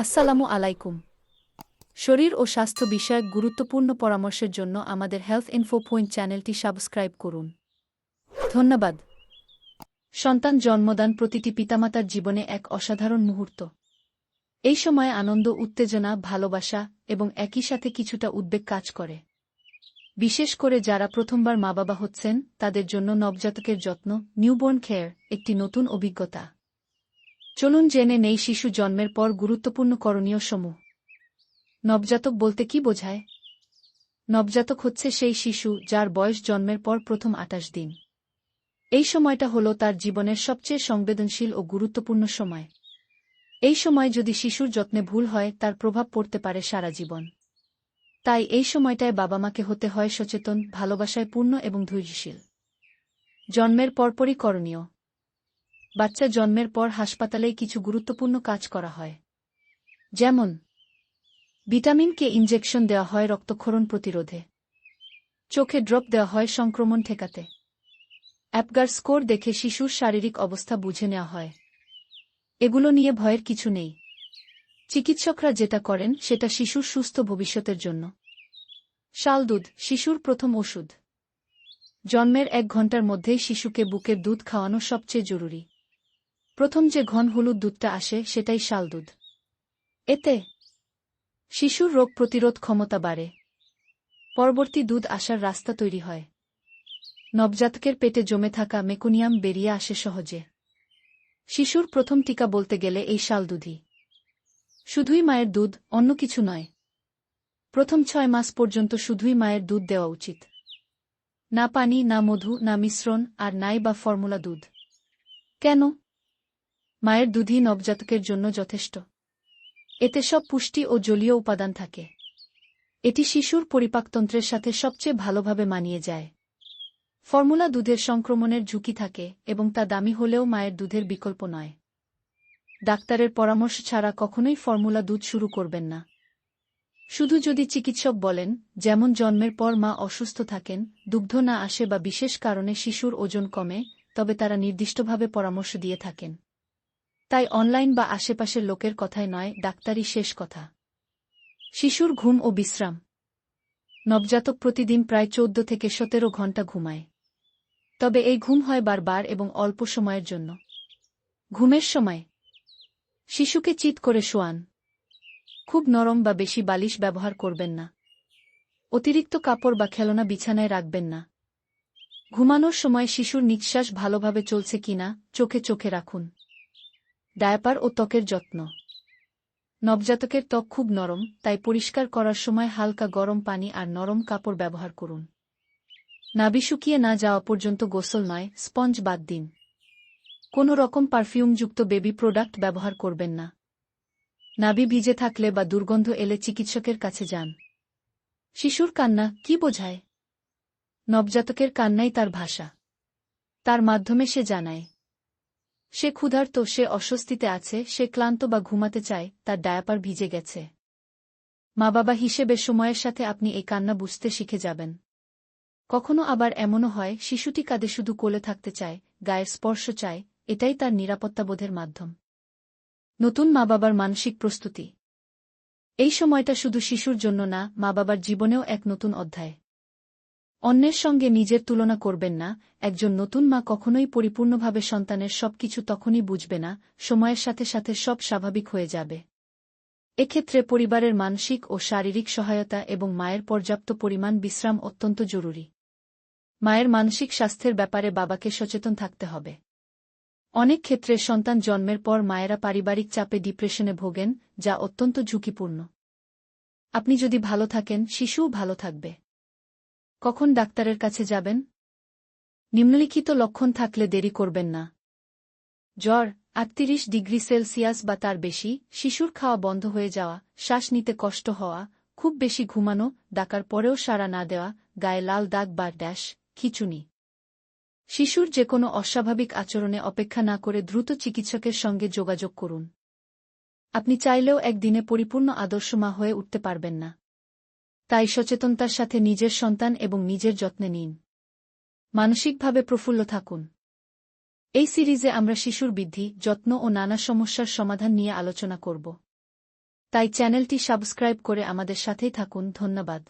আসসালামু আলাইকুম। শরীর ও স্বাস্থ্য বিষয়ক গুরুত্বপূর্ণ পরামর্শের জন্য আমাদের হেলথ ইনফো পয়েন্ট চ্যানেলটি সাবস্ক্রাইব করুন। ধন্যবাদ। সন্তান জন্মদান প্রতিটি পিতামাতার জীবনে এক অসাধারণ মুহূর্ত। এই সময়ে আনন্দ, উত্তেজনা, ভালোবাসা এবং একই সাথে কিছুটা উদ্বেগ কাজ করে। বিশেষ করে যারা প্রথমবার মা বাবা হচ্ছেন, তাদের জন্য নবজাতকের যত্ন নিউবর্ন কেয়ার একটি নতুন অভিজ্ঞতা। চলুন জেনে নেই শিশু জন্মের পর গুরুত্বপূর্ণ করণীয় সমূহ। নবজাতক বলতে কি বোঝায়? নবজাতক হচ্ছে সেই শিশু যার বয়স জন্মের পর প্রথম আটাশ দিন। এই সময়টা হল তার জীবনের সবচেয়ে সংবেদনশীল ও গুরুত্বপূর্ণ সময়। এই সময় যদি শিশুর যত্নে ভুল হয়, তার প্রভাব পড়তে পারে সারা জীবন। তাই এই সময়টায় বাবা মাকে হতে হয় সচেতন, ভালোবাসায় পূর্ণ এবং ধৈর্যশীল। জন্মের পরপরই করণীয়। বাচ্চা জন্মের পর হাসপাতালেই কিছু গুরুত্বপূর্ণ কাজ করা হয়। যেমন ভিটামিনকে ইনজেকশন দেওয়া হয় রক্তক্ষরণ প্রতিরোধে। চোখে ড্রপ দেওয়া হয় সংক্রমণ ঠেকাতে। অ্যাপগার স্কোর দেখে শিশুর শারীরিক অবস্থা বুঝে নেওয়া হয়। এগুলো নিয়ে ভয়ের কিছু নেই। চিকিৎসকরা যেটা করেন সেটা শিশুর সুস্থ ভবিষ্যতের জন্য। শালদুধ শিশুর প্রথম ওষুধ। জন্মের এক ঘণ্টার মধ্যেই শিশুকে বুকের দুধ খাওয়ানো সবচেয়ে জরুরি। প্রথম যে ঘন হলুদ দুধটা আসে, সেটাই শাল দুধ। এতে শিশুর রোগ প্রতিরোধ ক্ষমতা বাড়ে। পরবর্তী দুধ আসার রাস্তা তৈরি হয়। নবজাতকের পেটে জমে থাকা মেকোনিয়াম বেরিয়ে আসে সহজে। শিশুর প্রথম টিকা বলতে গেলে এই শাল দুধই। শুধুই মায়ের দুধ, অন্য কিছু নয়। প্রথম ছয় মাস পর্যন্ত শুধুই মায়ের দুধ দেওয়া উচিত। না পানি, না মধু, না মিশ্রণ, আর নাই বা ফর্মুলা দুধ। কেন? মায়ের দুধই নবজাতকের জন্য যথেষ্ট। এতে সব পুষ্টি ও জলীয় উপাদান থাকে। এটি শিশুর পরিপাকতন্ত্রের সাথে সবচেয়ে ভালোভাবে মানিয়ে যায়। ফর্মুলা দুধের সংক্রমণের ঝুঁকি থাকে এবং তা দামি হলেও মায়ের দুধের বিকল্প নয়। ডাক্তারের পরামর্শ ছাড়া কখনোই ফর্মুলা দুধ শুরু করবেন না। শুধু যদি চিকিৎসক বলেন, যেমন জন্মের পর মা অসুস্থ থাকেন, দুগ্ধ না আসে বা বিশেষ কারণে শিশুর ওজন কমে, তবে তারা নির্দিষ্টভাবে পরামর্শ দিয়ে থাকেন। তাই অনলাইন বা আশেপাশের লোকের কথায় নয়, ডাক্তারই শেষ কথা। শিশুর ঘুম ও বিশ্রাম। নবজাতক প্রতিদিন প্রায় চৌদ্দ থেকে সতেরো ঘণ্টা ঘুমায়। তবে এই ঘুম হয় বারবার এবং অল্প সময়ের জন্য। ঘুমের সময়। শিশুকে চিৎ করে শোয়ান। খুব নরম বা বেশি বালিশ ব্যবহার করবেন না। অতিরিক্ত কাপড় বা খেলনা বিছানায় রাখবেন না। ঘুমানোর সময় শিশুর নিঃশ্বাস ভালোভাবে চলছে কিনা, চোখে চোখে রাখুন। ডায়াপার ও ত্বকের যত্ন। নবজাতকের ত্বক খুব নরম, তাই পরিষ্কার করার সময় হালকা গরম পানি আর নরম কাপড় ব্যবহার করুন। নাবি শুকিয়ে না যাওয়া পর্যন্ত গোসল নয়, স্পঞ্জ বাদ দিন। কোনো রকম পারফিউমযুক্ত বেবি প্রোডাক্ট ব্যবহার করবেন না। নাবি ভিজে থাকলে বা দুর্গন্ধ এলে চিকিৎসকের কাছে যান। শিশুর কান্না কি বোঝায়? নবজাতকের কান্নাই তার ভাষা। তার মাধ্যমে সে জানায় সে ক্ষুধার্ত, সে অস্বস্তিতে আছে, সে ক্লান্ত বা ঘুমাতে চায়, তার ডায়াপার ভিজে গেছে। মা বাবা হিসেবে সময়ের সাথে আপনি এই কান্না বুঝতে শিখে যাবেন। কখনো আবার এমনও হয়, শিশুটি কাঁদে শুধু কোলে থাকতে চায়, গায়ের স্পর্শ চায়, এটাই তার নিরাপত্তাবোধের মাধ্যম। নতুন মা বাবার মানসিক প্রস্তুতি। এই সময়টা শুধু শিশুর জন্য না মা বাবার জীবনেও এক নতুন অধ্যায়। অন্যের সঙ্গে নিজের তুলনা করবেন না, একজন নতুন মা কখনোই পরিপূর্ণভাবে সন্তানের সবকিছু তখনই বুঝবে না, সময়ের সাথে সাথে সব স্বাভাবিক হয়ে যাবে। এক্ষেত্রে পরিবারের মানসিক ও শারীরিক সহায়তা এবং মায়ের পর্যাপ্ত পরিমাণ বিশ্রাম অত্যন্ত জরুরি। মায়ের মানসিক স্বাস্থ্যের ব্যাপারে বাবাকে সচেতন থাকতে হবে। অনেক ক্ষেত্রে সন্তান জন্মের পর মায়েরা পারিবারিক চাপে ডিপ্রেশনে ভোগেন, যা অত্যন্ত ঝুঁকিপূর্ণ। আপনি যদি ভালো থাকেন, শিশুও ভালো থাকবে। কখন ডাক্তারের কাছে যাবেন? নিম্নলিখিত লক্ষণ থাকলে দেরি করবেন না। জ্বর, আটত্রিশ ডিগ্রি সেলসিয়াস বা তার বেশি, শিশুর খাওয়া বন্ধ হয়ে যাওয়া, শ্বাস নিতে কষ্ট হওয়া, খুব বেশি ঘুমানো, ডাকার পরেও সাড়া না দেওয়া, গায়ে লাল দাগ বা ড্যাশ, খিচুনি। শিশুর যে কোনো অস্বাভাবিক আচরণে অপেক্ষা না করে দ্রুত চিকিৎসকের সঙ্গে যোগাযোগ করুন। আপনি চাইলেও একদিনে পরিপূর্ণ আদর্শ মা হয়ে উঠতে পারবেন না। তাই সচেতনতার সাথে নিজের সন্তান এবং নিজের যত্নে নিন। মানসিকভাবে প্রফুল্ল থাকুন। এই সিরিজে আমরা শিশুর বৃদ্ধি, যত্ন ও নানা সমস্যার সমাধান নিয়ে আলোচনা করব। তাই চ্যানেলটি সাবস্ক্রাইব করে আমাদের সাথেই থাকুন। ধন্যবাদ।